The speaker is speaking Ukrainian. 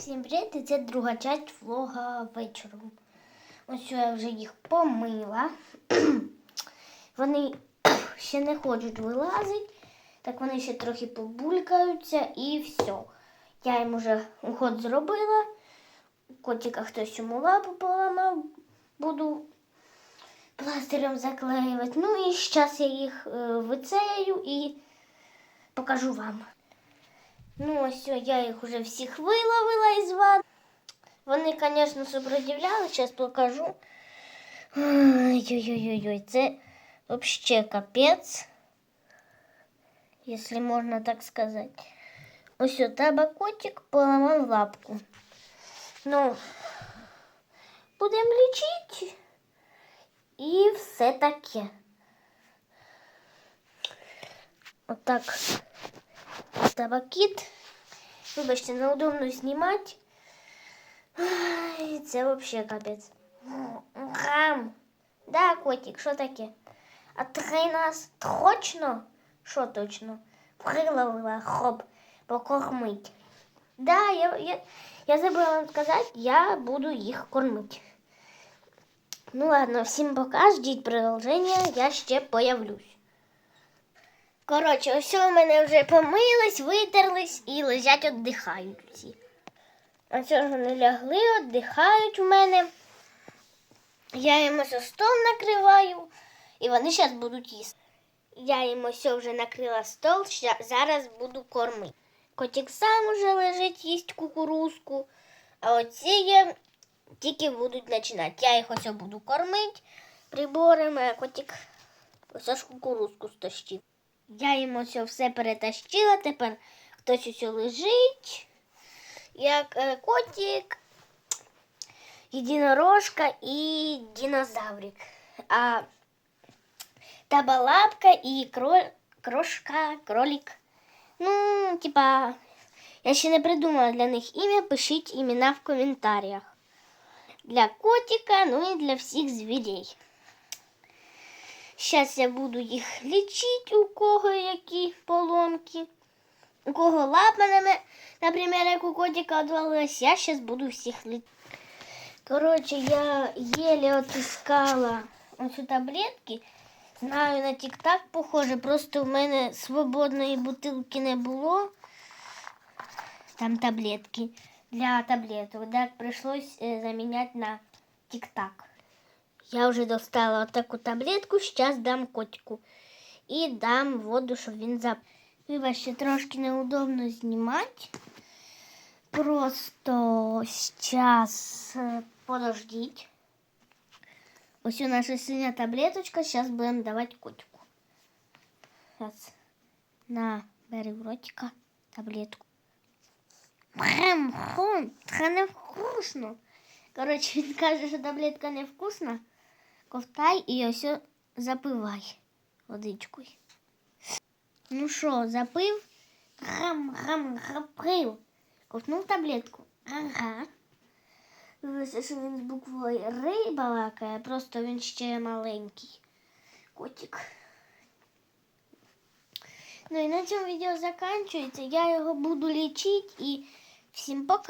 Всім привіт, це друга часть влога вечором. Ось я вже їх помила. Вони ще не хочуть вилазити, так вони ще трохи побулькаються і все. Я їм уже уход зробила. Котика хтось йому лапу поламав, буду пластирем заклеювати. Ну і зараз я їх е, вицею і покажу вам. Ну, ось о, я їх уже всіх виловила із ванни. Вони, звісно, сопротивляли, зараз покажу. Ой-ой-ой, це взагалі капець, якщо можна так сказати. Ось о, табакотик поламав лапку. Ну, будемо лічити. І все таке. Отак. Табакіт. Вибачте, неудобно знімати. Ай, Це взагалі капець. Гам. Да, котик, що таке? А ти нас точно? Що точно? Виловила, хоп, покормить. Да, я, я, я забула вам сказати, я буду їх кормити. Ну ладно, всім пока, ждіть продовження, я ще появлюсь. Коротше, ось у мене вже помились, витерлись і лежать, віддихають всі. Ось вони лягли, віддихають у мене. Я їм ось стол накриваю, і вони зараз будуть їсти. Я їм ось вже накрила стол, зараз буду кормити. Котик сам уже лежить, їсть кукурузку, а оці є, тільки будуть починати. Я їх ось буду кормити приборами, а котик ось кукурузку стащив. Я їм ось все перетащила, тепер хтось ось лежить, як е, котик, єдинорожка і динозаврик. А табалапка і кроль, крошка, кролик. Ну, типа, я ще не придумала для них ім'я, пишіть імена в коментарях. Для котика, ну і для всіх звірей. Зараз я буду їх лічити, у кого які поломки. У кого лапа, наприклад, як у котика відвалилась, я зараз буду всіх лічити. Коротше, я еле отыскала оцю таблетки. Знаю, на тік-так похоже, просто в мене свободної бутилки не було. Там таблетки для таблеток. Так прийшлось е, заміняти на тік-так. Я вже достала вот таку таблетку, зараз дам котику. І дам воду, щоб він зап... Вибачте, трошки неудобно знімати. Просто зараз подождіть. Ось у наша синя таблеточка, зараз будемо давати котику. Зараз на бери в ротика таблетку. Прям хон, це не вкусно. Коротше, він каже, що таблетка не вкусна. Ковтай і ось запивай водичкою. Ну що, запив? Грам, грам, грапив. Ковтнув таблетку. Ага. Вибачте, що він з буквою Р балакає, просто він ще маленький. Котик. Ну і на цьому відео закінчується. Я його буду лічити і всім пока.